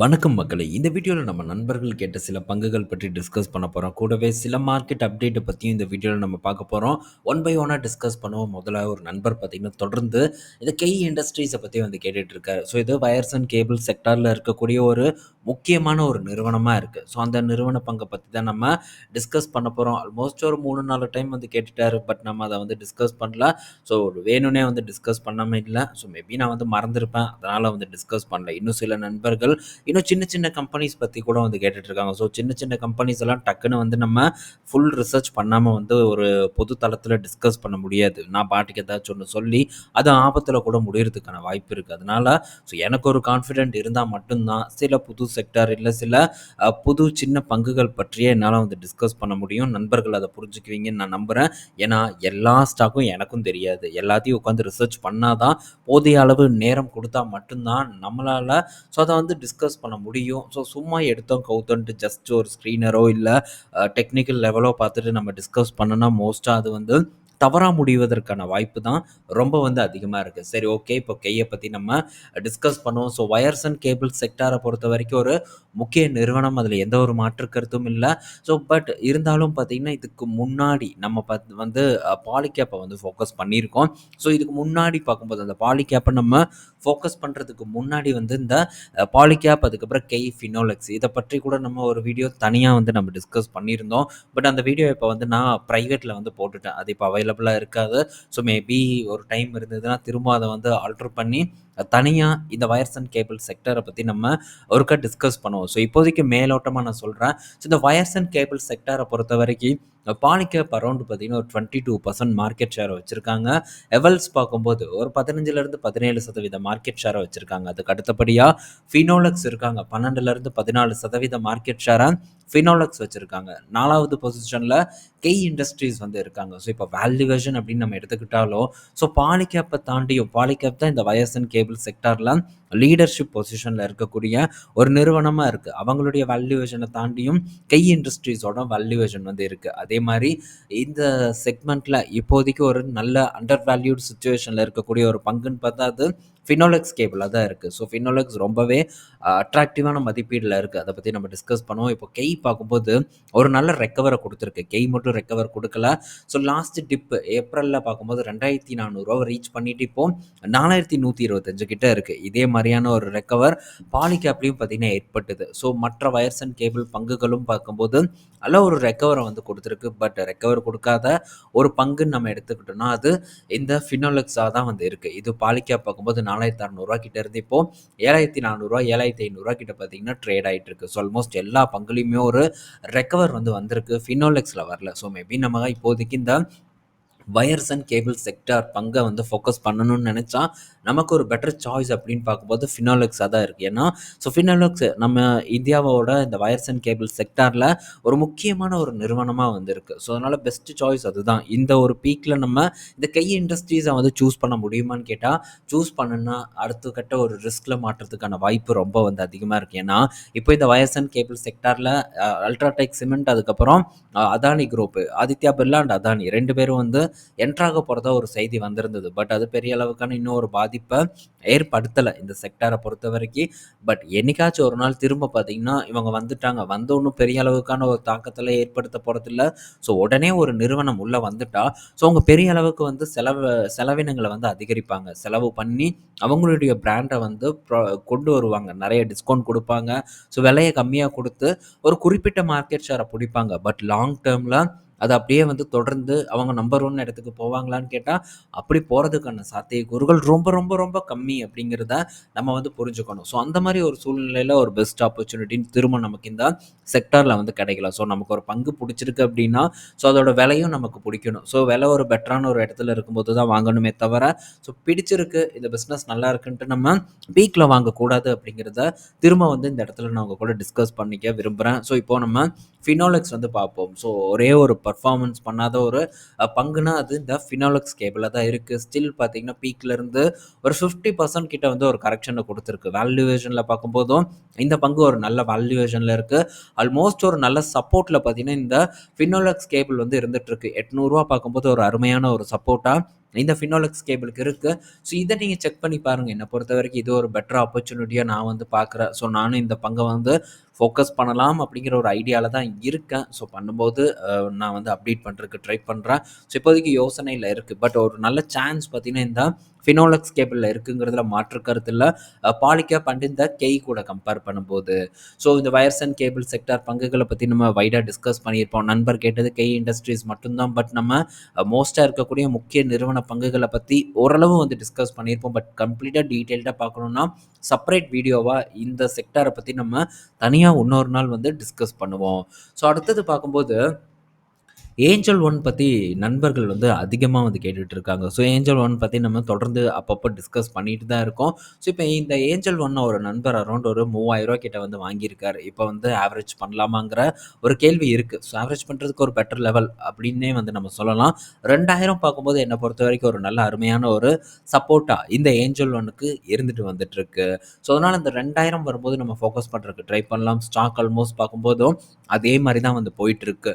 வணக்கம் மக்களை. இந்த வீடியோவில் நம்ம நண்பர்கள் கேட்ட சில பங்குகள் பற்றி டிஸ்கஸ் பண்ண போகிறோம் கூடவே சில மார்க்கெட் அப்டேட்டை பற்றியும் இந்த வீடியோவில் நம்ம பார்க்க போகிறோம் ஒன் பை ஒன்னாக டிஸ்கஸ் பண்ணுவோம். முதல்ல ஒரு நண்பர் பார்த்திங்கன்னா தொடர்ந்து இந்த கெய் இண்டஸ்ட்ரீஸை பற்றி வந்து கேட்டுட்டு இருக்காரு. ஸோ இது வயர்ஸ் அண்ட் கேபிள் செக்டாரில் இருக்கக்கூடிய ஒரு முக்கியமான ஒரு நிறுவனமாக இருக்குது ஸோ அந்த நிறுவன பங்கை பற்றி தான் நம்ம டிஸ்கஸ் பண்ண போகிறோம் ஆல்மோஸ்ட் ஒரு மூணு நாலு டைம் வந்து கேட்டுட்டாரு. பட் நம்ம அதை வந்து டிஸ்கஸ் பண்ணல. ஸோ வேணும்னே வந்து டிஸ்கஸ் பண்ணாமல் இல்லை. ஸோ மேபி நான் வந்து மறந்துருப்பேன். அதனால் வந்து டிஸ்கஸ் பண்ணல. இன்னும் சில நண்பர்கள் இன்னும் சின்ன சின்ன கம்பெனிஸ் பற்றி கூட வந்து கேட்டுட்ருக்காங்க. ஸோ சின்ன சின்ன கம்பெனிஸ் எல்லாம் டக்குன்னு வந்து நம்ம ஃபுல் ரிசர்ச் பண்ணாமல் வந்து ஒரு பொது தளத்தில் டிஸ்கஸ் பண்ண முடியாது. நான் பாட்டுக்கு ஏதாச்சும் ஒன்று சொல்லி அது ஆபத்தில் கூட முடியறதுக்கான வாய்ப்பு இருக்குது அதனால் ஸோ எனக்கு ஒரு கான்ஃபிடென்ட் இருந்தால் மட்டும்தான் சில புது செக்டார் இல்லை சில புது சின்ன பங்குகள் பற்றியே என்னால் வந்து டிஸ்கஸ் பண்ண முடியும். நண்பர்கள் அதை புரிஞ்சுக்குவீங்கன்னு நான் நம்புகிறேன் ஏன்னா எல்லா ஸ்டாக்கும் எனக்கும் தெரியாது. எல்லாத்தையும் உட்காந்து ரிசர்ச் பண்ணாதான் போதிய அளவு நேரம் கொடுத்தா மட்டும்தான் நம்மளால் ஸோ அதை வந்து டிஸ்கஸ் பண்ண முடியும். ஸோ சும்மா எடுத்தோம் கவுத்தோன்ட்டு ஜஸ்ட் ஒரு ஸ்க்ரீனரோ இல்லை டெக்னிக்கல் லெவலோ பார்த்துட்டு நம்ம டிஸ்கஸ் பண்ணோன்னா மோஸ்ட்டாக அது வந்து தவறாக முடிவதற்கான வாய்ப்பு தான் ரொம்ப வந்து அதிகமாக இருக்குது சரி ஓகே இப்போ கையை பற்றி நம்ம டிஸ்கஸ் பண்ணுவோம். ஸோ வயர்ஸ் அண்ட் கேபிள் செக்டாரை பொறுத்த வரைக்கும் ஒரு முக்கிய நிறுவனம். அதில் எந்த ஒரு மாற்று கருத்தும் இல்லை. ஸோ பட் இருந்தாலும் பார்த்திங்கன்னா இதுக்கு முன்னாடி நம்ம பத் வந்து பாலிகேப்பை வந்து ஃபோக்கஸ் பண்ணியிருக்கோம். ஸோ இதுக்கு முன்னாடி பார்க்கும்போது அந்த பாலிகேப்பை நம்ம ஃபோக்கஸ் பண்ணுறதுக்கு முன்னாடி வந்து இந்த பாலிகேப் அதுக்கப்புறம் கெய் ஃபினோலெக்ஸ் இதை பற்றி கூட நம்ம ஒரு வீடியோ தனியாக வந்து நம்ம டிஸ்கஸ் பண்ணியிருந்தோம். பட் அந்த வீடியோ இப்போ வந்து நான் ப்ரைவேட்டில் வந்து போட்டுட்டேன். அது இப்போ அவைலபிளாக இருக்காது. ஸோ மேபி ஒரு டைம் இருந்ததுன்னா திரும்ப அதை வந்து ஆல்ட்ரு பண்ணி தனியாக இந்த வயர்ஸ் அண்ட் கேபிள் செக்டரை பற்றி நம்ம ஒருக்கா டிஸ்கஸ் பண்ணுவோம். ஸோ இப்போதைக்கு மேலோட்டமாக நான் சொல்கிறேன் ஸோ இந்த வயர்ஸ் அண்ட் கேபிள் செக்டரை பொறுத்த வரைக்கும் பாலிகேப் அரௌண்ட் பார்த்தீங்கன்னா ஒரு டுவெண்ட்டி டூ பர்சன்ட் மார்க்கெட் ஷேரை வச்சுருக்காங்க. எவல்ஸ் பார்க்கும்போது ஒரு பதினஞ்சுலேருந்து பதினேழு சதவீத மார்க்கெட் ஷேரை வச்சுருக்காங்க. அதுக்கு அடுத்தபடியாக ஃபினோலக்ஸ் இருக்காங்க. பன்னெண்டுலேருந்து பதினாலு சதவீத மார்க்கெட் ஷேரை ஃபினோலக்ஸ் வச்சுருக்காங்க. நாலாவது பொசிஷனில் கெய் இண்டஸ்ட்ரீஸ் வந்து இருக்காங்க. ஸோ இப்போ வேல்யூவேஷன் அப்படின்னு நம்ம எடுத்துக்கிட்டாலும் ஸோ பாலிகேப்பை தாண்டியும் பாலிகேப் தான் இந்த வயர்ஸ் அண்ட் கேபிள் செக்டாரில் லீடர்ஷிப் பொசிஷனில் இருக்கக்கூடிய ஒரு நிறுவனமாக இருக்குது அவங்களுடைய வேல்யூவேஷனை தாண்டியும் கை இண்டஸ்ட்ரீஸோட வேல்யூவேஷன் வந்து இருக்குது அதே மாதிரி இந்த செக்மெண்ட்டில் இப்போதைக்கு ஒரு நல்ல அண்டர் வேல்யூட் சுச்சுவேஷனில் இருக்கக்கூடிய ஒரு பங்குன்னு பார்த்தா அது ஃபினோலெக்ஸ் கேபிளாக தான் இருக்குது ஸோ ஃபினோலெக்ஸ் ரொம்பவே அட்ராக்டிவான மதிப்பீடில் இருக்குது அதை பற்றி நம்ம டிஸ்கஸ் பண்ணுவோம். இப்போ கெய் பார்க்கும்போது ஒரு நல்ல ரெக்கவரை கொடுத்துருக்கு. கெய் மட்டும் ரெக்கவர் கொடுக்கல. ஸோ லாஸ்ட் டிப்பு ஏப்ரலில் பார்க்கும்போது ரெண்டாயிரத்தி நானூறுரூவா ரீச் பண்ணிட்டு இப்போ நாலாயிரத்தி நூற்றி இருபத்தஞ்சு கிட்ட இருக்குது இதே மாதிரியான ஒரு ரெக்கவர் பாலிகேப்லேயும் பார்த்தீங்கன்னா ஏற்பட்டது. ஸோ மற்ற வயர்ஸ் அண்ட் கேபிள் பங்குகளும் பார்க்கும்போது நல்ல ஒரு ரெக்கவரை வந்து கொடுத்துருக்கு. பட் ரெக்கவர் கொடுக்காத ஒரு பங்குன்னு நம்ம எடுத்துக்கிட்டோம்னா அது இந்த ஃபினோலெக்ஸாக தான் வந்து இருக்குது இது பாலிகேப் பார்க்கும்போது நாலாயிரத்தி அறநூறுவா கிட்ட இருந்து இப்போ ஏழாயிரத்தி நானூறுரூவா ஏழாயிரத்தி ஐநூறுரூவா கிட்ட பார்த்தீங்கன்னா ட்ரேட் ஆகிட்டு இருக்கு. ஸோ ஆல்மோஸ்ட் எல்லா பங்குலையுமே ஒரு ரெக்கவர் வந்து வந்திருக்கு. ஃபினோலெக்ஸில் வரல. ஸோ மேபி நம்ம இப்போதைக்கு இந்த வயர்ஸ் அண்ட் கேபிள் செக்டார் பங்கை வந்து ஃபோக்கஸ் பண்ணணும்னு நினச்சா நமக்கு ஒரு பெட்டர் சாய்ஸ் அப்படின்னு பார்க்கும்போது ஃபினாலெக்ஸாக தான் இருக்குது ஏன்னா ஸோ ஃபினாலெக்ஸ் நம்ம இந்தியாவோட இந்த வயர்ஸ் அண்ட் கேபிள் செக்டாரில் ஒரு முக்கியமான ஒரு நிறுவனமாக வந்து இருக்குது ஸோ அதனால் பெஸ்ட் சாய்ஸ் அதுதான். இந்த ஒரு பீக்கில் நம்ம இந்த கை இண்டஸ்ட்ரீஸை வந்து சூஸ் பண்ண முடியுமான்னு கேட்டால் சூஸ் பண்ணுன்னா அடுத்த கட்ட ஒரு ரிஸ்கில் மாட்டுறதுக்கான வாய்ப்பு ரொம்ப வந்து அதிகமாக இருக்குது ஏன்னா இப்போ இந்த வயர்ஸ் அண்ட் கேபிள் செக்டாரில் அல்ட்ராடெக் சிமெண்ட் அதுக்கப்புறம் அதானி குரூப்பு ஆதித்யா பிர்லா அண்ட் அதானி ரெண்டு பேரும் வந்து என்ட்ராக போகிறதா ஒரு செய்தி வந்திருந்தது. பட் அது பெரிய அளவுக்கான இன்னும் ஒரு பாதிப்பை ஏற்படுத்தலை இந்த செக்டாரை பொறுத்த வரைக்கும். பட் என்னைக்காச்சும் ஒரு நாள் திரும்ப பார்த்தீங்கன்னா இவங்க வந்துட்டாங்க. வந்த ஒன்றும் பெரிய அளவுக்கான ஒரு தாக்கத்தில் ஏற்படுத்த போகிறதில்ல ஸோ உடனே ஒரு நிறுவனம் உள்ளே வந்துட்டா. ஸோ அவங்க பெரிய அளவுக்கு வந்து செலவு செலவினங்களை வந்து அதிகரிப்பாங்க. செலவு பண்ணி அவங்களுடைய பிராண்டை வந்து கொண்டு வருவாங்க. நிறைய டிஸ்கவுண்ட் கொடுப்பாங்க. ஸோ விலையை கம்மியாக கொடுத்து ஒரு குறிப்பிட்ட மார்க்கெட் ஷேரை பிடிப்பாங்க. பட் லாங் டேர்மில் அது அப்படியே வந்து தொடர்ந்து அவங்க நம்பர் ஒன் இடத்துக்கு போவாங்களான்னு கேட்டால் அப்படி போகிறதுக்கான சாத்தியக்கூறுகள் ரொம்ப ரொம்ப ரொம்ப கம்மி அப்படிங்கிறத நம்ம வந்து புரிஞ்சுக்கணும். ஸோ அந்த மாதிரி ஒரு சூழ்நிலையில் ஒரு பெஸ்ட் ஆப்பர்ச்சுனிட்டின்னு திரும்ப நமக்கு இந்த செக்டாரில் வந்து கிடைக்கலாம். ஸோ நமக்கு ஒரு பங்கு பிடிச்சிருக்கு அப்படின்னா ஸோ அதோட விலையும் நமக்கு பிடிக்கணும். ஸோ விலை ஒரு பெட்டரான ஒரு இடத்துல இருக்கும்போது தான் வாங்கணுமே தவிர ஸோ பிடிச்சிருக்கு இந்த பிஸ்னஸ் நல்லா இருக்குன்ட்டு நம்ம பீக்கில் வாங்கக்கூடாது அப்படிங்கிறத திரும்ப வந்து இந்த இடத்துல நான் உங்கள் கூட டிஸ்கஸ் பண்ணிக்க விரும்புகிறேன் ஸோ இப்போ நம்ம ஃபினாலெக்ஸ் வந்து பார்ப்போம். ஸோ ஒரே ஒரு பர்ஃபார்மன்ஸ் பண்ணாத ஒரு பங்குனா அது இந்த ஃபினாலக்ஸ் கேபிளில் தான் இருக்குது ஸ்டில் பார்த்தீங்கன்னா பீக்லேருந்து ஒரு ஃபிஃப்டி பர்சன்ட் கிட்ட வந்து ஒரு கரெக்ஷனை கொடுத்துருக்கு. வேல்யூவேஷனில் பார்க்கும்போதும் இந்த பங்கு ஒரு நல்ல வேல்யூவேஷனில் இருக்குது ஆல்மோஸ்ட் ஒரு நல்ல சப்போர்ட்டில் பார்த்தீங்கன்னா இந்த ஃபினோலெக்ஸ் கேபிள் வந்து இருந்துகிட்ருக்கு எட்நூறுரூவா பார்க்கும்போது ஒரு அருமையான ஒரு சப்போர்ட்டாக இந்த ஃபினோலெக்ஸ் கேபிளுக்கு இருக்குது ஸோ இதை நீங்கள் செக் பண்ணி பாருங்கள் என்னை பொறுத்த வரைக்கும் இது ஒரு பெட்டர் ஆப்பர்ச்சுனிட்டியாக நான் வந்து பார்க்குறேன். ஸோ நானும் இந்த பங்கை வந்து ஃபோக்கஸ் பண்ணலாம் அப்படிங்கிற ஒரு ஐடியாவில் தான் இருக்கேன். ஸோ பண்ணும்போது நான் வந்து அப்டேட் பண்ணுறதுக்கு ட்ரை பண்ணுறேன் ஸோ இப்போதைக்கு யோசனையில் இருக்குது பட் ஒரு நல்ல சான்ஸ் பார்த்தீங்கன்னா இந்த ஃபினோலெக்ஸ் கேபிளில் இருக்குங்கிறதுல மாற்று கருத்தில் பாலிக்கா பண்டிந்த இந்த கெய் கூட கம்பேர் பண்ணும்போது. ஸோ இந்த வயர்ஸ் அண்ட் கேபிள் செக்டார் பங்குகளை பற்றி நம்ம வைடாக டிஸ்கஸ் பண்ணியிருப்போம். நண்பர் கேட்டது கெய் இண்டஸ்ட்ரீஸ் மட்டும்தான். பட் நம்ம மோஸ்ட்டாக இருக்கக்கூடிய முக்கிய நிறுவன பங்குகளை பற்றி ஓரளவு வந்து டிஸ்கஸ் பண்ணியிருப்போம். பட் கம்ப்ளீட்டாக டீட்டெயில்டாக பார்க்கணுன்னா செப்பரேட் வீடியோவாக இந்த செக்டாரை பற்றி நம்ம தனியாக இன்னொரு நாள் வந்து டிஸ்கஸ் பண்ணுவோம். ஸோ அடுத்தது பார்க்கும்போது ஏஞ்சல் ஒன் பற்றி நண்பர்கள் வந்து அதிகமாக வந்து கேட்டுகிட்டு இருக்காங்க. ஸோ ஏஞ்சல் ஒன் பற்றி நம்ம தொடர்ந்து அப்பப்போ டிஸ்கஸ் பண்ணிட்டு தான் இருக்கோம். ஸோ இப்போ இந்த ஏஞ்சல் ஒன்னை ஒரு நண்பர் அரௌண்ட் ஒரு மூவாயிரம் ரூபா கிட்ட வந்து வாங்கியிருக்காரு. இப்போ வந்து ஆவரேஜ் பண்ணலாமாங்கிற ஒரு கேள்வி இருக்குது ஸோ ஆவரேஜ் பண்ணுறதுக்கு ஒரு பெட்டர் லெவல் அப்படின்னே வந்து நம்ம சொல்லலாம். ரெண்டாயிரம் பார்க்கும்போது என்னை பொறுத்த வரைக்கும் ஒரு நல்ல அருமையான ஒரு சப்போர்ட்டாக இந்த ஏஞ்சல் ஒன்னுக்கு இருந்துட்டு வந்துட்டுருக்கு ஸோ அதனால் இந்த ரெண்டாயிரம் வரும்போது நம்ம ஃபோக்கஸ் பண்ணுறதுக்கு ட்ரை பண்ணலாம். ஸ்டாக் ஆல்மோஸ்ட் பார்க்கும்போதும் அதே மாதிரி தான் வந்து போயிட்டுருக்கு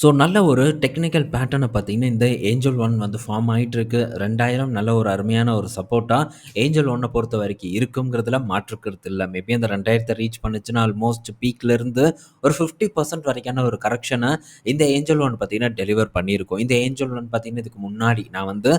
ஸோ நல்ல ஒரு டெக்னிக்கல் பேட்டர்னை பார்த்தீங்கன்னா இந்த ஏஞ்சல் ஒன் வந்து ஃபார்ம் ஆகிட்டுருக்கு ரெண்டாயிரம் நல்ல ஒரு அருமையான ஒரு சப்போர்ட்டாக ஏஞ்சல் ஒன்னை பொறுத்த வரைக்கும் இருக்குங்கிறதுல மாற்றுக்கிறது இல்லை. மேபி அந்த ரெண்டாயிரத்தை ரீச் பண்ணுச்சுன்னா ஆல்மோஸ்ட் பீக்லேருந்து ஒரு ஃபிஃப்டி பர்சன்ட் வரைக்கான ஒரு கரெக்ஷனை இந்த ஏஞ்சல் ஒன் பார்த்தீங்கன்னா டெலிவர் பண்ணியிருக்கோம். இந்த ஏஞ்சல் ஒன் பார்த்தீங்கன்னா இதுக்கு முன்னாடி நான் வந்து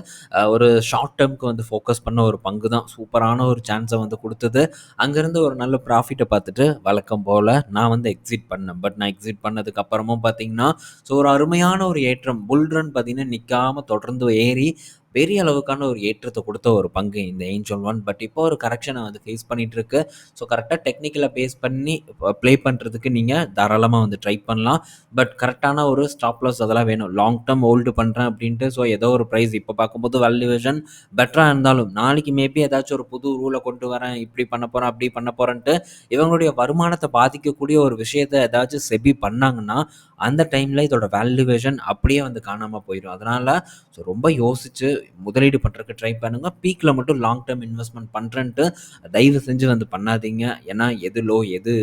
ஒரு ஷார்ட் டேர்முக்கு வந்து ஃபோக்கஸ் பண்ண ஒரு பங்கு தான். சூப்பரான ஒரு சான்ஸை வந்து கொடுத்தது. அங்கேருந்து ஒரு நல்ல ப்ராஃபிட்டை பார்த்துட்டு வழக்கம் போல் நான் வந்து எக்ஸிட் பண்ணேன். பட் நான் எக்ஸிட் பண்ணதுக்கு அப்புறமும் பார்த்தீங்கன்னா ஸோ ஸோ ஒரு அருமையான ஒரு ஏற்றம். புல் ரன் பார்த்தீங்கன்னா நிற்காம தொடர்ந்து ஏறி பெரிய அளவுக்கான ஒரு ஏற்றத்தை கொடுத்த ஒரு பங்கு இந்த ஏஞ்சல் ஒன் பட் இப்போ ஒரு கரெக்ஷனை வந்து ஃபேஸ் பண்ணிகிட்ருக்கு ஸோ கரெக்டாக டெக்னிக்கலை பேஸ் பண்ணி ப்ளே பண்ணுறதுக்கு நீங்கள் தாராளமாக வந்து ட்ரை பண்ணலாம். பட் கரெக்டான ஒரு ஸ்டாப் லாஸ் அதெல்லாம் வேணும். லாங் டேர்ம் ஹோல்டு பண்ணுறேன் அப்படின்ட்டு. ஸோ ஏதோ ஒரு ப்ரைஸ் இப்போ பார்க்கும்போது வேல்யூவேஷன் பெட்டராக இருந்தாலும் நாளைக்கு மேபி ஏதாச்சும் ஒரு புது ரூலை கொண்டு வரேன். இப்படி பண்ண போகிறேன் அப்படி பண்ண போகிறேன்ட்டு இவங்களுடைய வருமானத்தை பாதிக்கக்கூடிய ஒரு விஷயத்தை ஏதாச்சும் செபி பண்ணாங்கன்னா அந்த டைமில் இதோட வேல்யூவேஷன் அப்படியே வந்து காணாமல் போயிடும் அதனால் ஸோ ரொம்ப யோசித்து முதலீடு பண்ணுறதுக்கு ட்ரை பண்ணுங்க. பீக்கில் மட்டும் லாங் டேர்ம் இன்வெஸ்ட்மெண்ட் பண்ணுறேன்ட்டு தயவு செஞ்சு வந்து பண்ணாதீங்க. ஏன்னா எது லோ எது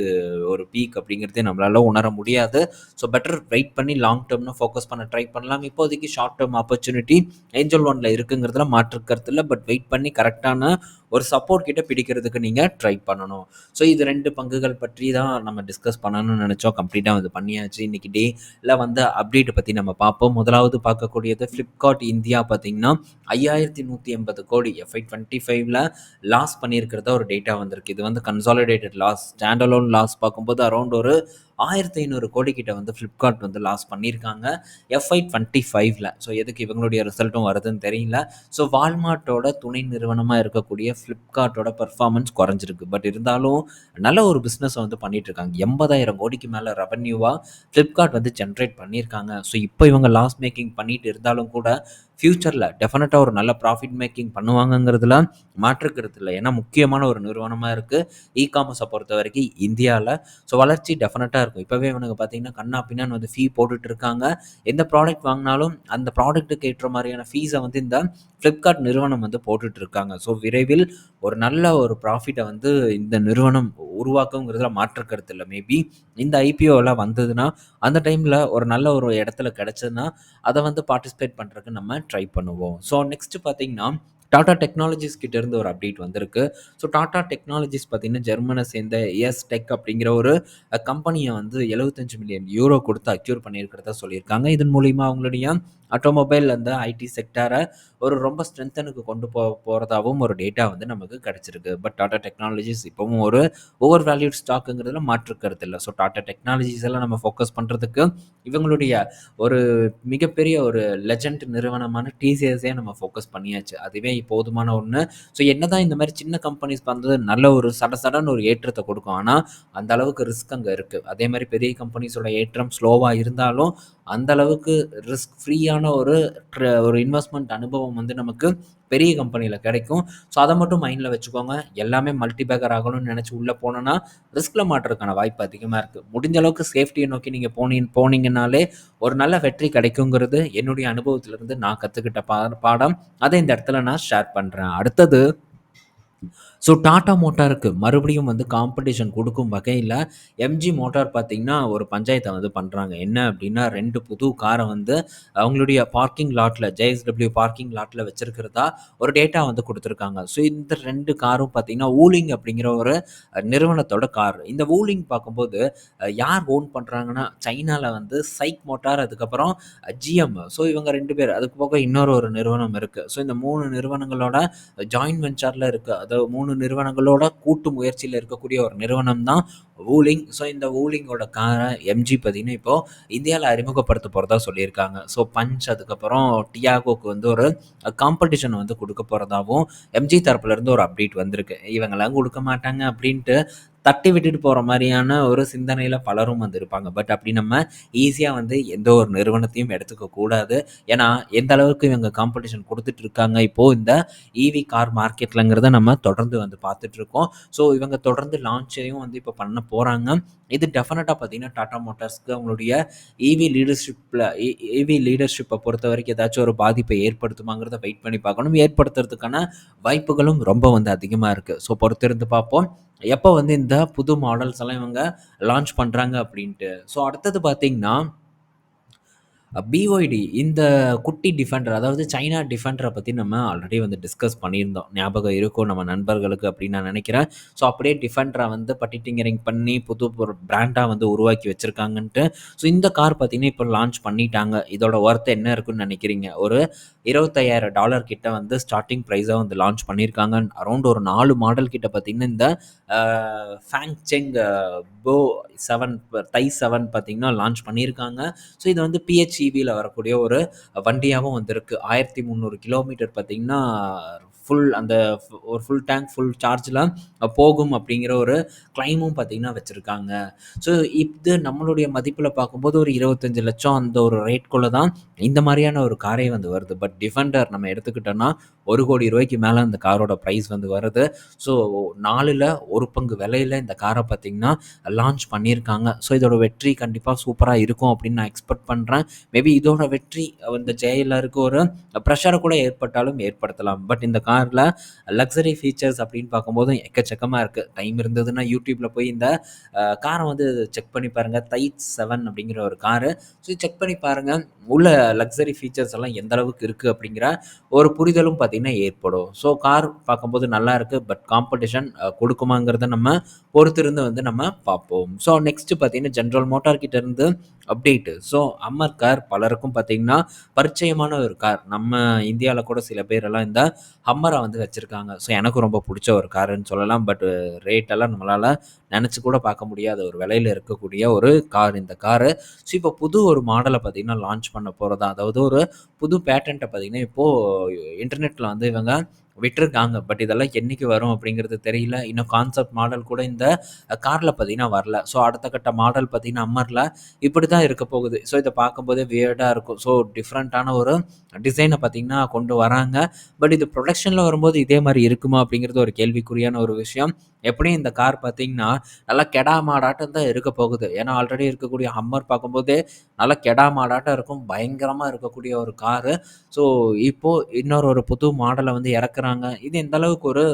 ஒரு பீக் அப்படிங்கிறதே நம்மளால் உணர முடியாது. ஸோ பெட்டர் வெயிட் பண்ணி லாங் டேர்ம்னு ஃபோக்கஸ் பண்ண ட்ரை பண்ணலாம். இப்போதைக்கு ஷார்ட் டேர்ம் ஆப்பர்ச்சுனிட்டி ஏஞ்சல் ஒன்ல இருக்குங்கிறதுல மாற்று இல்லை. பட் வெயிட் பண்ணி கரெக்டான ஒரு சப்போர்ட் கிட்ட பிடிக்கிறதுக்கு நீங்கள் ட்ரை பண்ணணும். ஸோ இது ரெண்டு பங்குகள் பற்றி தான் நம்ம டிஸ்கஸ் பண்ணணும்னு நினச்சோம். கம்ப்ளீட்டாக வந்து பண்ணியாச்சு. இன்னைக்கு டேல வந்து அப்டேட் பற்றி நம்ம பார்ப்போம். முதலாவது பார்க்கக்கூடியது ஃப்ளிப்கார்ட் இந்தியா பார்த்தீங்கன்னா ஐயாயிரத்தி நூற்றி எண்பது கோடி எஃப்ஐ டுவெண்ட்டி ஃபைவ்ல லாஸ் பண்ணியிருக்கிறதா ஒரு டேட்டா வந்திருக்கு. இது வந்து கன்சாலிடேட்டட் லாஸ் ஸ்டாண்டலோன் லாஸ் பார்க்கும்போது அரௌண்ட் ஒரு ஆயிரத்தி ஐநூறு கோடி கிட்ட வந்து ஃப்ளிப்கார்ட் வந்து லாஸ் பண்ணியிருக்காங்க. எஃப்ஐ டுவெண்ட்டி ஃபைவ்ல ஸோ எதுக்கு இவங்களுடைய ரிசல்ட்டும் வருதுன்னு தெரியல. ஸோ வால்மார்ட்டோட துணை நிறுவனமாக இருக்கக்கூடிய ஃப்ளிப்கார்ட்டோட பெர்ஃபார்மன்ஸ் குறைஞ்சிருக்கு. பட் இருந்தாலும் நல்ல ஒரு பிஸ்னஸை வந்து பண்ணிட்டு இருக்காங்க எண்பதாயிரம் கோடிக்கு மேலே ரெவன்யூவாக ஃப்ளிப்கார்ட் வந்து ஜென்ரேட் பண்ணியிருக்காங்க. ஸோ இப்போ இவங்க லாஸ் மேக்கிங் பண்ணிட்டு இருந்தாலும் கூட ஃப்யூச்சரில் டெஃபினட்டாக ஒரு நல்ல ப்ராஃபிட் மேக்கிங் பண்ணுவாங்கங்கிறதுல மாற்றுக்கிறது இல்லை. ஏன்னா முக்கியமான ஒரு நிறுவனமாக இருக்குது இ காமர்ஸை பொறுத்த வரைக்கும் இந்தியாவில் ஸோ வளர்ச்சி டெஃபினட்டாக இருக்கும். இப்போவே இவனுக்கு பார்த்தீங்கன்னா கண்ணா பின்னான்னு வந்து ஃபீ போட்டுட்டு இருக்காங்க எந்த ப்ராடக்ட் வாங்கினாலும் அந்த ப்ராடக்ட்டுக்கு ஏற்ற மாதிரியான ஃபீஸை வந்து இந்த ஃப்ளிப்கார்ட் நிறுவனம் வந்து போட்டுட்டு இருக்காங்க ஸோ விரைவில் ஒரு நல்ல ஒரு ப்ராஃபிட்டை வந்து இந்த நிறுவனம் உருவாக்குங்கிறதுல மாற்றுக்கிறது இல்லை. மேபி இந்த ஐபிஓலாம் வந்ததுன்னா அந்த டைமில் ஒரு நல்ல ஒரு இடத்துல கிடச்சதுன்னா அதை வந்து பார்ட்டிசிபேட் பண்ணுறதுக்கு நம்ம ட்ரை பண்ணுவோம். ஸோ நெக்ஸ்ட்டு பார்த்தீங்கன்னா டாடா டெக்னாலஜிஸ் கிட்டேருந்து ஒரு அப்டேட் வந்திருக்கு. ஸோ டாடா டெக்னாலஜிஸ் பார்த்தீங்கன்னா ஜெர்மனை சேர்ந்த எஸ் டெக் அப்படிங்கிற ஒரு கம்பெனியை வந்து 75 மில்லியன் யூரோ கொடுத்து அக்யூர் பண்ணியிருக்கிறதா சொல்லியிருக்காங்க. இதன் மூலிமா அவங்களுடைய ஆட்டோமொபைல் அந்த ஐடி செக்டாரை ஒரு ரொம்ப ஸ்ட்ரென்த்தனுக்கு கொண்டு போ போகிறதாவும் ஒரு டேட்டா வந்து நமக்கு கிடச்சிருக்கு. பட் டாடா டெக்னாலஜிஸ் இப்போவும் ஒரு ஓவர் வேல்யூட் ஸ்டாக்குங்கிறதுல மாற்று இல்லை. ஸோ டாடா டெக்னாலஜிஸ் எல்லாம் நம்ம ஃபோக்கஸ் பண்ணுறதுக்கு இவங்களுடைய ஒரு மிகப்பெரிய ஒரு லெஜண்ட் நிறுவனமான டிசிஎஸே நம்ம ஃபோக்கஸ் பண்ணியாச்சு. அதுவே போதுமான ஒன்று ஸோ என்னதான் இந்த மாதிரி சின்ன கம்பெனிஸ் வந்தது நல்ல ஒரு சட சடன்னு ஒரு ஏற்றத்தை கொடுக்கும். ஆனால் அந்த அளவுக்கு ரிஸ்க் அங்கே இருக்குது அதே மாதிரி பெரிய கம்பெனிஸோட ஏற்றம் ஸ்லோவாக இருந்தாலும் அந்த அளவுக்கு ரிஸ்க் ஃப்ரீயான ஒரு ஒரு இன்வெஸ்ட்மெண்ட் அனுபவம் வந்து நமக்கு பெரிய கம்பெனியில் கிடைக்கும். ஸோ அதை மட்டும் மைண்டில் வச்சுக்கோங்க. எல்லாமே மல்டி பேக்கர் ஆகணும்னு நினச்சி உள்ளே போனோன்னா ரிஸ்கில் மாட்டுறதுக்கான வாய்ப்பு அதிகமாக இருக்குது முடிஞ்ச அளவுக்கு சேஃப்டியை நோக்கி நீங்கள் போனீங்க போனீங்கனாலே ஒரு நல்ல வெற்றி கிடைக்குங்கிறது என்னுடைய அனுபவத்திலிருந்து நான் கற்றுக்கிட்ட பா பாடம். அதை இந்த இடத்துல நான் ஷேர் பண்ணுறேன் அடுத்தது ஸோ டாடா மோட்டாருக்கு மறுபடியும் வந்து காம்படிஷன் கொடுக்கும் வகையில் எம்ஜி மோட்டார் பார்த்தீங்கன்னா ஒரு பஞ்சாயத்தை வந்து பண்ணுறாங்க என்ன அப்படின்னா ரெண்டு புது காரை வந்து அவங்களுடைய பார்க்கிங் லாட்டில் ஜேஎஸ்டபிள்யூ பார்க்கிங் லாட்டில் வச்சுருக்கிறதா ஒரு டேட்டா வந்து கொடுத்துருக்காங்க. ஸோ இந்த ரெண்டு காரும் பார்த்தீங்கன்னா ஊலிங் அப்படிங்கிற ஒரு நிறுவனத்தோட கார் இந்த ஊலிங் பார்க்கும்போது யார் ஓன் பண்ணுறாங்கன்னா சைனாவில் வந்து சைக் மோட்டார் அதுக்கப்புறம் ஜிஎம் ஸோ இவங்க ரெண்டு பேர் அதுக்கு போக இன்னொரு ஒரு நிறுவனம் இருக்குது ஸோ இந்த மூணு நிறுவனங்களோட ஜாயின்ட் வெஞ்சரில் இருக்குது அதாவது மூணு நிறுவனங்களோட கூட்டு முயற்சியில் இருக்கக்கூடிய ஒரு நிறுவனம் தான் வூலிங் ஸோ இந்த வூலிங்கோட காரை எம்ஜி பார்த்தீங்கன்னா இப்போது இந்தியாவில் அறிமுகப்படுத்த போகிறதா சொல்லியிருக்காங்க. ஸோ பஞ்ச் அதுக்கப்புறம் டியாகோக்கு வந்து ஒரு காம்படிஷன் வந்து கொடுக்க போகிறதாகவும் எம்ஜி தரப்புலேருந்து ஒரு அப்டேட் வந்திருக்கு. இவங்கெல்லாம் கொடுக்க மாட்டாங்க அப்படின்ட்டு தட்டி விட்டுட்டு போகிற மாதிரியான ஒரு சிந்தனையில் பலரும் வந்து இருப்பாங்க. பட் அப்படி நம்ம ஈஸியாக வந்து எந்த ஒரு நிறுவனத்தையும் எடுத்துக்க கூடாது. ஏன்னா எந்த அளவுக்கு இவங்க காம்படிஷன் கொடுத்துட்டு இருக்காங்க இப்போது இந்த ஈவி கார் மார்க்கெட்லங்கிறத நம்ம தொடர்ந்து வந்து பார்த்துட்டு இருக்கோம். ஸோ இவங்க தொடர்ந்து லான்ச்சையும் வந்து இப்போ பண்ண போகிறாங்க இது டெஃபினட்டாக பார்த்தீங்கன்னா டாடா மோட்டார்ஸ்க்கு அவங்களுடைய இவி லீடர்ஷிப்பில் இவி லீடர்ஷிப்பை பொறுத்த வரைக்கும் ஏதாச்சும் ஒரு பாதிப்பை ஏற்படுத்துமாங்கிறத வெயிட் பண்ணி பார்க்கணும். ஏற்படுத்துறதுக்கான வாய்ப்புகளும் ரொம்ப வந்து அதிகமாக இருக்குது ஸோ பொறுத்திருந்து பார்ப்போம். எப்போ வந்து இந்த புது மாடல்ஸ் எல்லாம் இவங்க லான்ச் பண்ணுறாங்க அப்படின்ட்டு? ஸோ அடுத்தது பார்த்தீங்கன்னா பிஒய்டி இந்த குட்டி டிஃபெண்டர் அதாவது சைனா டிஃபெண்டரை பற்றி நம்ம ஆல்ரெடி வந்து டிஸ்கஸ் பண்ணியிருந்தோம். ஞாபகம் இருக்கும் நம்ம நண்பர்களுக்கு அப்படின்னு நான் நினைக்கிறேன். ஸோ அப்படியே டிஃபெண்டரை வந்து பட்டிட்டிங்கரிங் பண்ணி புது ஒரு பிராண்டாக வந்து உருவாக்கி வச்சுருக்காங்கன்ட்டு. ஸோ இந்த கார் பார்த்தீங்கன்னா இப்போ லான்ச் பண்ணிட்டாங்க. இதோட ஒர்த் என்ன இருக்குன்னு நினைக்கிறீங்க? ஒரு இருபத்தையாயிரம் டாலர் கிட்ட வந்து ஸ்டார்டிங் ப்ரைஸாக வந்து லான்ச் பண்ணியிருக்காங்க. அரௌண்ட் ஒரு நாலு மாடல் கிட்ட பார்த்தீங்கன்னா இந்த Fang Cheng Bao seven Tai seven பார்த்தீங்கன்னா லான்ச் பண்ணியிருக்காங்க. ஸோ இது வந்து பிஹெச்இவியில் வரக்கூடிய ஒரு வண்டியாகவும் வந்திருக்கு. ஆயிரத்தி முந்நூறு கிலோமீட்டர் பார்த்தீங்கன்னா ஃபுல் அந்த ஒரு ஃபுல் டேங்க் ஃபுல் சார்ஜில் போகும் அப்படிங்கிற ஒரு கிளைமும் பார்த்தீங்கன்னா வச்சுருக்காங்க. ஸோ இது நம்மளுடைய மதிப்பில் பார்க்கும்போது ஒரு இருபத்தஞ்சு லட்சம் அந்த ஒரு ரேட்குள்ளே தான் இந்த மாதிரியான ஒரு காரே வந்து வருது. பட் டிஃபெண்டர் நம்ம எடுத்துக்கிட்டோன்னா ஒரு கோடி ரூபாய்க்கு மேலே அந்த காரோட ப்ரைஸ் வந்து வருது. ஸோ நாலில் ஒரு பங்கு விலையில் இந்த காரை பார்த்தீங்கன்னா லான்ச் பண்ணியிருக்காங்க. ஸோ இதோட வெற்றி கண்டிப்பாக சூப்பராக இருக்கும் அப்படின்னு நான் எக்ஸ்பெக்ட் பண்ணுறேன் மேபி இதோட வெற்றி இந்த ஜெயலருக்கு ஒரு ப்ரெஷரை கூட ஏற்பட்டாலும் ஏற்படுத்தலாம். பட் இந்த காரில் லக்ஸரி ஃபீச்சர்ஸ் அப்படின்னு பார்க்கும்போது எக்கச்சக்கமாக இருக்குது டைம் இருந்ததுன்னா யூடியூப்பில் போய் இந்த காரை வந்து செக் பண்ணி பாருங்கள் தைட் செவன் அப்படிங்கிற ஒரு காரு ஸோ செக் பண்ணி பாருங்கள் உள்ள லக்ஸரி ஃபீச்சர்ஸ் எல்லாம் எந்த அளவுக்கு இருக்குது அப்படிங்கிற ஒரு புரிதலும் பார்த்தீங்கன்னா ஏற்படும்? ஸோ கார் பார்க்கும்போது நல்லா இருக்குது பட் காம்படிஷன் கொடுக்குமாங்கிறத நம்ம பொறுத்திருந்து வந்து நம்ம பார்ப்போம். ஸோ நெக்ஸ்ட் பார்த்தீங்கன்னா ஜென்ரல் மோட்டார் கிட்ட இருந்து அப்டேட்டு ஸோ அம்மர் கார் பலருக்கும் பார்த்தீங்கன்னா பரிச்சயமான ஒரு கார். நம்ம இந்தியாவில் கூட சில பேரெல்லாம் இந்த ஹம்மரை வந்து வச்சுருக்காங்க. ஸோ எனக்கு ரொம்ப பிடிச்ச ஒரு காருன்னு சொல்லலாம். பட் ரேட்டெல்லாம் நம்மளால் நினச்சி கூட பார்க்க முடியாத ஒரு விலையில் இருக்கக்கூடிய ஒரு கார் இந்த காரு. ஸோ இப்போ புது ஒரு மாடலை பார்த்திங்கன்னா லான்ச் பண்ண போகிறதா அதாவது ஒரு புது பேட்டன்ட்டை பார்த்திங்கன்னா இப்போது இன்டர்நெட்டில் வந்து இவங்க விட்டுருக்காங்க. பட் இதெல்லாம் என்னைக்கு வரும் அப்படிங்கிறது தெரியல. இன்னும் கான்செப்ட் மாடல் கூட இந்த காரில் பார்த்தீங்கன்னா வரல. ஸோ அடுத்த கட்ட மாடல் பார்த்தீங்கன்னா அம்மரில் இப்படி தான் இருக்க போகுது. ஸோ இதை பார்க்கும்போதே வியர்டாக இருக்கும். ஸோ டிஃப்ரெண்ட்டான ஒரு டிசைனை பார்த்தீங்கன்னா கொண்டு வராங்க. பட் இது ப்ரொடக்ஷனில் வரும்போது இதே மாதிரி இருக்குமா அப்படிங்கிறது ஒரு கேள்விக்குறியான ஒரு விஷயம். எப்படியும் இந்த கார் பார்த்தீங்கன்னா நல்லா கெடா மாடாட்டம் தான் இருக்க போகுது. ஏன்னா ஆல்ரெடி இருக்கக்கூடிய ஹம்மர் பார்க்கும்போதே நல்லா கெடா மாடாட்டம் இருக்கும். பயங்கரமாக இருக்கக்கூடிய ஒரு காரு ஸோ இப்போது இன்னொரு ஒரு புது மாடலை வந்து இறக்குறாங்க. இது எந்த அளவுக்கு ஒரு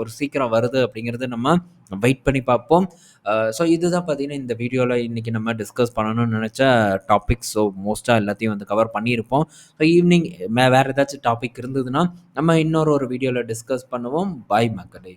ஒரு சீக்கிரம் வருது அப்படிங்கிறது நம்ம வெயிட் பண்ணி பார்ப்போம். ஸோ இதுதான் பார்த்தீங்கன்னா இந்த வீடியோவில் இன்றைக்கி நம்ம டிஸ்கஸ் பண்ணணும்னு நினச்ச டாபிக்ஸ் ஸோ மோஸ்ட்டாக எல்லாத்தையும் வந்து கவர் பண்ணியிருப்போம். ஸோ ஈவினிங் வேறு ஏதாச்சும் டாபிக் இருந்ததுன்னா நம்ம இன்னொரு ஒரு வீடியோவில் டிஸ்கஸ் பண்ணுவோம். பாய் மக்களே.